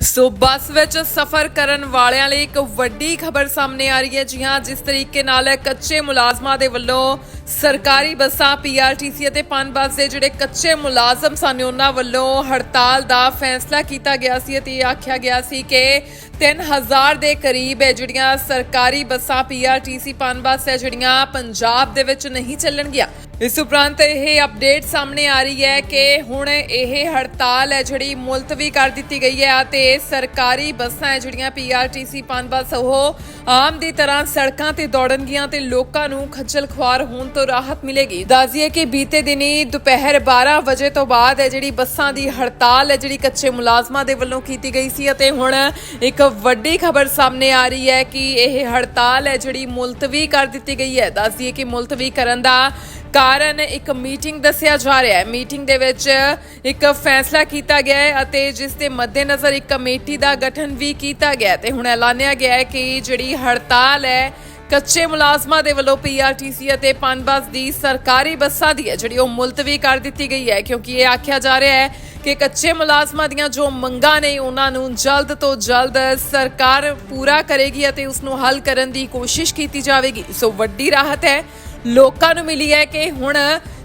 ਸੋ ਬੱਸ ਵਿੱਚ ਸਫ਼ਰ ਕਰਨ ਵਾਲਿਆਂ ਲਈ ਇੱਕ ਵੱਡੀ ਖਬਰ ਸਾਹਮਣੇ ਆ ਰਹੀ ਹੈ। ਜੀ ਹਾਂ, ਜਿਸ ਤਰੀਕੇ ਨਾਲ ਕੱਚੇ ਮੁਲਾਜ਼ਮਾਂ ਦੇ ਵੱਲੋਂ ਸਰਕਾਰੀ ਬੱਸਾਂ ਪੀਆਰਟੀਸੀ ਅਤੇ ਪਨ ਬੱਸ ਦੇ ਜਿਹੜੇ ਕੱਚੇ ਮੁਲਾਜ਼ਮ ਸਨ, ਉਹਨਾਂ ਵੱਲੋਂ ਹੜਤਾਲ ਦਾ ਫੈਸਲਾ ਕੀਤਾ ਗਿਆ ਸੀ ਅਤੇ ਇਹ ਆਖਿਆ ਗਿਆ ਸੀ ਕਿ 3000 ਦੇ ਕਰੀਬ ਹੈ ਜਿਹੜੀਆਂ ਸਰਕਾਰੀ ਬੱਸਾਂ ਪੀਆਰਟੀਸੀ ਪਨ ਬੱਸ ਹੈ, ਜਿਹੜੀਆਂ ਪੰਜਾਬ ਦੇ ਵਿੱਚ ਨਹੀਂ ਚੱਲਣਗੀਆਂ। ਇਸ ਉਪਰੰਤ ਇਹ ਅਪਡੇਟ ਸਾਹਮਣੇ ਆ ਰਹੀ ਹੈ ਕਿ ਹੁਣ ਇਹ ਹੜਤਾਲ ਹੈ, ਜਿਹੜੀ ਮੁਲਤਵੀ ਕਰ ਦਿੱਤੀ ਗਈ ਹੈ ਅਤੇ ਸਰਕਾਰੀ ਬੱਸਾਂ ਹੈ, ਜਿਹੜੀਆਂ ਪੀਆਰਟੀਸੀ ਪਨ ਬੱਸ, ਉਹ ਆਮ ਦੀ ਤਰ੍ਹਾਂ ਸੜਕਾਂ ਤੇ ਦੌੜਨਗੀਆਂ ਤੇ ਲੋਕਾਂ ਨੂੰ ਖੱਜਲ ਖੁਆਰ ਹੋਣ ਤੋਂ ਰਾਹਤ ਮਿਲੇਗੀ। ਦੱਸਦੀਏ ਕਿ ਬੀਤੇ ਦਿਨੀ ਦੁਪਹਿਰ 12 ਵਜੇ ਤੋਂ ਬਾਅਦ ਹੈ ਜਿਹੜੀ ਬੱਸਾਂ ਦੀ ਹੜਤਾਲ ਹੈ, ਜਿਹੜੀ ਕੱਚੇ ਮੁਲਾਜ਼ਮਾਂ ਦੇ ਵੱਲੋਂ ਕੀਤੀ ਗਈ ਸੀ ਅਤੇ ਹੁਣ ਇੱਕ ਵੱਡੀ ਖਬਰ ਸਾਹਮਣੇ ਆ ਰਹੀ ਹੈ ਕਿ ਇਹ ਹੜਤਾਲ ਹੈ, ਜਿਹੜੀ ਮੁਲਤਵੀ ਕਰ ਦਿੱਤੀ ਗਈ ਹੈ। ਦੱਸਦੀਏ ਕਿ ਮੁਲਤਵੀ ਕਰਨ ਦਾ ਕਾਰਨ ਇੱਕ ਮੀਟਿੰਗ ਦੱਸਿਆ ਜਾ ਰਿਹਾ ਹੈ। ਮੀਟਿੰਗ ਦੇ ਵਿੱਚ ਇੱਕ ਫੈਸਲਾ ਕੀਤਾ ਗਿਆ ਹੈ ਅਤੇ ਜਿਸ ਦੇ ਮੱਦੇਨਜ਼ਰ ਇੱਕ ਕਮੇਟੀ ਦਾ ਗਠਨ ਵੀ ਕੀਤਾ ਗਿਆ ਤੇ ਹੁਣ ਐਲਾਨਿਆ ਗਿਆ ਹੈ ਕਿ ਜਿਹੜੀ ਹੜਤਾਲ ਹੈ ਕੱਚੇ ਮੁਲਾਜ਼ਮਾਂ ਦੇ ਵੱਲੋਂ ਪੀਆਰਟੀਸੀ ਅਤੇ ਪਨਬਸ ਦੀ ਸਰਕਾਰੀ ਬੱਸਾਂ ਦੀ ਹੈ, ਜਿਹੜੀ ਉਹ ਮੁਲਤਵੀ ਕਰ ਦਿੱਤੀ ਗਈ ਹੈ, ਕਿਉਂਕਿ ਇਹ ਆਖਿਆ ਜਾ ਰਿਹਾ ਹੈ ਕਿ ਕੱਚੇ ਮੁਲਾਜ਼ਮਾਂ ਦੀਆਂ ਜੋ ਮੰਗਾਂ ਨੇ, ਉਹਨਾਂ ਨੂੰ ਜਲਦ ਤੋਂ ਜਲਦ ਸਰਕਾਰ ਪੂਰਾ ਕਰੇਗੀ ਅਤੇ ਉਸ ਨੂੰ ਹੱਲ ਕਰਨ ਦੀ ਕੋਸ਼ਿਸ਼ ਕੀਤੀ ਜਾਵੇਗੀ। ਸੋ ਵੱਡੀ ਰਾਹਤ ਹੈ, ਲੋਕਾਂ ਨੂੰ ਮਿਲੀ ਹੈ ਕਿ ਹੁਣ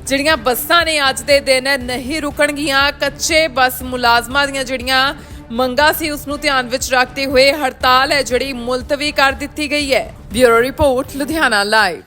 ਜਿਹੜੀਆਂ ਬੱਸਾਂ ਨੇ ਅੱਜ ਦੇ ਦਿਨ ਨਹੀਂ ਰੁਕਣਗੀਆਂ, ਕੱਚੇ ਬੱਸ ਮੁਲਾਜ਼ਮਾਂ ਦੀਆਂ ਜਿਹੜੀਆਂ ਮੰਗਾਂ ਸੀ ਉਸ ਨੂੰ ਧਿਆਨ ਵਿੱਚ ਰੱਖਦੇ ਹੋਏ ਹੜਤਾਲ ਹੈ ਜਿਹੜੀ ਮੁਲਤਵੀ ਕਰ ਦਿੱਤੀ ਗਈ ਹੈ। Bureau report, Ludhiana live